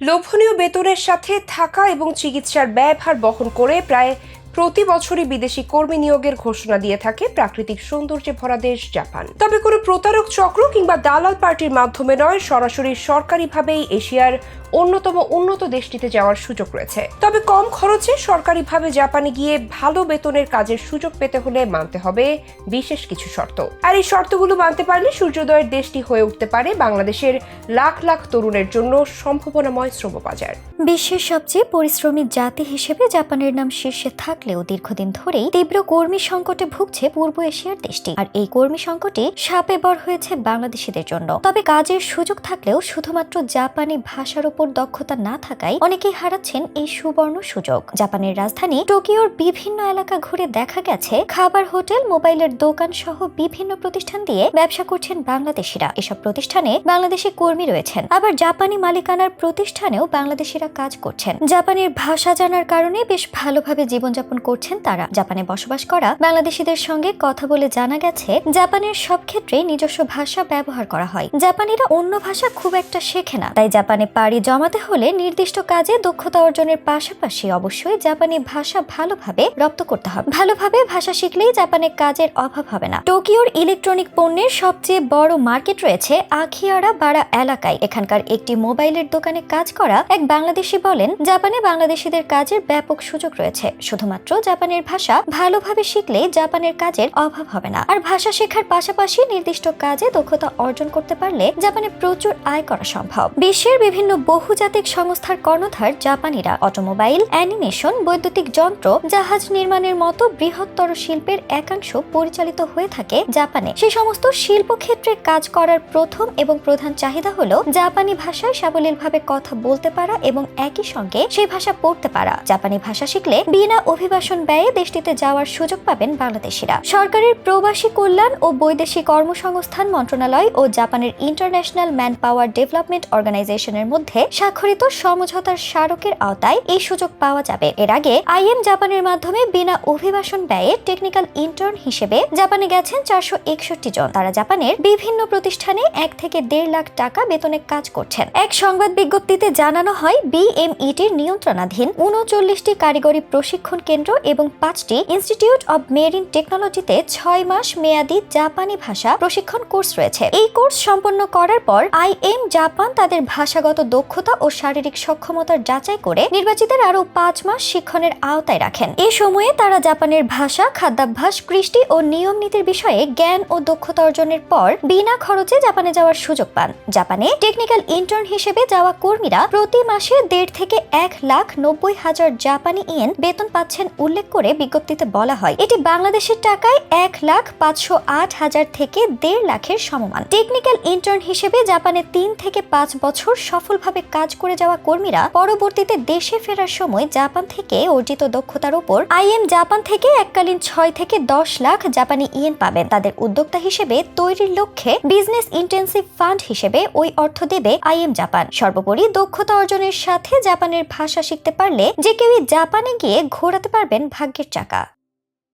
লোভনীয় বেতনের সাথে থাকা এবং চিকিৎসার ব্যয়ভার বহন করে প্রায় প্রতি বছরই বিদেশি কর্মী নিয়োগের ঘোষণা দিয়ে থাকে প্রাকৃতিক সৌন্দর্যে ভরা দেশ জাপান। তবে কোনো প্রতারক চক্র কিংবা দালাল পার্টির মাধ্যমে নয়, সরাসরি সরকারিভাবেই এশিয়ার অন্যতম উন্নত দেশটিতে যাওয়ার সুযোগ রয়েছে। তবে কম খরচে সরকারিভাবে জাপানে গিয়ে ভালো বেতনের কাজের সুযোগ পেতে হলে মানতে হবে বিশেষ কিছু শর্ত। আর এই শর্তগুলো মানতে পারলে সূর্যোদয়ের দেশটি হয়ে উঠতে পারে বাংলাদেশের লাখ লাখ তরুণের জন্য সম্ভাবনাময় শ্রমবাজার। বিশ্বের সবচেয়ে পরিশ্রমী জাতি হিসেবে জাপানের নাম শীর্ষে থাকলেও দীর্ঘদিন ধরেই তীব্র কর্মী সংকটে ভুগছে পূর্ব এশিয়ার দেশটি। আর এই কর্মী সংকটে সাপে বর হয়েছে বাংলাদেশিদের জন্য। তবে কাজের সুযোগ থাকলেও শুধুমাত্র জাপানি ভাষার উপর দক্ষতা না থাকায় অনেকেই হারাচ্ছেন এই সুবর্ণ সুযোগ। জাপানের রাজধানী টোকিওর বিভিন্ন এলাকা ঘুরে দেখা গেছে খাবার, হোটেল, মোবাইলের দোকান সহ বিভিন্ন প্রতিষ্ঠান দিয়ে ব্যবসা করছেন বাংলাদেশিরা। এসব প্রতিষ্ঠানে বাংলাদেশি কর্মী রয়েছেন। আবার জাপানি মালিকানার প্রতিষ্ঠানেও বাংলাদেশিরা কাজ করছেন। জাপানের ভাষা জানার কারণে বেশ ভালোভাবে জীবনযাপন করছেন তারা। জাপানে বসবাস করা বাংলাদেশিদের সঙ্গে কথা বলে জানা গেছে, জাপানের সব ক্ষেত্রে নিজস্ব ভাষা ব্যবহার করা হয়। জাপানিরা অন্য ভাষা খুব একটা শেখে না, তাই জাপানে পাড়ি জমাতে হলে নির্দিষ্ট কাজে দক্ষতা অর্জনের পাশাপাশি অবশ্যই জাপানি ভাষা ভালোভাবে রপ্ত করতে হবে। ভালোভাবে ভাষা শিখলেই জাপানে কাজের অভাব হবে না। টোকিওর ইলেকট্রনিক পণ্যের সবচেয়ে বড় মার্কেট রয়েছে আখিয়ারা বাড়া এলাকায়। এখানকার একটি মোবাইলের দোকানে কাজ করা এক বাংলাদেশি বলেন, জাপানে বাংলাদেশিদের কাজের ব্যাপক সুযোগ রয়েছে। শুধুমাত্র জাপানের ভাষা ভালোভাবে শিখলে জাপানের কাজের অভাব হবে না। আর ভাষা শেখার পাশাপাশি নির্দিষ্ট কাজে দক্ষতা অর্জন করতে পারলে জাপানে প্রচুর আয় করা সম্ভব। বিশ্বের বিভিন্ন বহুজাতিক সংস্থার কর্ণধার জাপানিরা অটোমোবাইল, অ্যানিমেশন, বৈদ্যুতিক যন্ত্র, জাহাজ নির্মাণের মতো বৃহত্তর শিল্পের একাংশ পরিচালিত হয়ে থাকে জাপানে। সে সমস্ত শিল্প ক্ষেত্রে কাজ করার প্রথম এবং প্রধান চাহিদা হলো জাপানি ভাষায় সাবলীলভাবে কথা বলতে পারা এবং একই সঙ্গে সেই ভাষা পড়তে পারা। জাপানি ভাষা শিখলে বিনা অভিবাসন ব্যয়ে দেশটিতে যাওয়ার সুযোগ পাবেন বাংলাদেশিরা। সরকারের প্রবাসী কল্যাণ ও বৈদেশিক কর্মসংস্থান মন্ত্রণালয় ও জাপানের ইন্টারন্যাশনাল ম্যান পাওয়ার ডেভেলপমেন্ট অর্গানাইজেশনের মধ্যে স্বাক্ষরিত সমঝোতার স্মারকের আওতায় এই সুযোগ পাওয়া যাবে। এর আগে আইএম জাপানের মাধ্যমে বিনা অভিবাসন ব্যয়ে টেকনিক্যাল ইন্টার্ন হিসেবে জাপানে গেছেন চারশো একষট্টি জন। তারা জাপানের বিভিন্ন প্রতিষ্ঠানে এক থেকে দেড় লাখ টাকা বেতনে কাজ করছেন। এক সংবাদ বিজ্ঞপ্তিতে জানানো হয়, বিএমইটির নিয়ন্ত্রণাধীন উনচল্লিশটি কারিগরি প্রশিক্ষণ কেন্দ্র এবং পাঁচটি ইনস্টিটিউট অব মেরিন টেকনোলজিতে ছয় মাস মেয়াদী জাপানি ভাষা প্রশিক্ষণ কোর্স রয়েছে। এই কোর্স সম্পন্ন করার পর আইএম জাপান তাদের ভাষাগত দক্ষতা ও শারীরিক সক্ষমতার যাচাই করে নির্বাচিতের আরও পাঁচ মাস শিক্ষণের আওতায় রাখেন। এ সময়ে তারা জাপানের ভাষা, খাদ্যাভ্যাস, কৃষ্টি ও নিয়ম নীতির বিষয়ে জ্ঞান ও দক্ষতা অর্জনের পর বিনা খরচে জাপানে যাওয়ার সুযোগ পান। জাপানে টেকনিক্যাল ইন্টার্ন হিসেবে যাওয়া কর্মীরা প্রতি মাসে দেড় থেকে এক লাখ নব্বই হাজার জাপানি ইয়েন বেতন পাচ্ছেন উল্লেখ করে বিজ্ঞপ্তিতে বলা হয়। এটি বাংলাদেশের টাকায় এক লাখ পাঁচশো আট হাজার থেকে দেড় লাখের সমমান। টেকনিক্যাল ইন্টার্ন হিসেবে জাপানে তিন থেকে পাঁচ বছর সফলভাবে কাজ করে যাওয়া কর্মীরা পরবর্তীতে দেশে ফেরার সময় জাপান থেকে অর্জিত দক্ষতার উপর আইএম জাপান থেকে এককালীন ছয় থেকে দশ লাখ জাপানি ইয়েন পাবেন। তাদের উদ্যোক্তা হিসেবে তৈরির লক্ষ্যে বিজনেস ইন্টেন্সিভ ফান্ড হিসেবে ওই অর্থ দেবে আইএম জাপান। সর্বোপরি দক্ষতা অর্জনের সাথে জাপানের ভাষা শিখতে পারলে যে কেউই জাপানে গিয়ে ঘোরাতে পারবেন ভাগ্যের চাকা।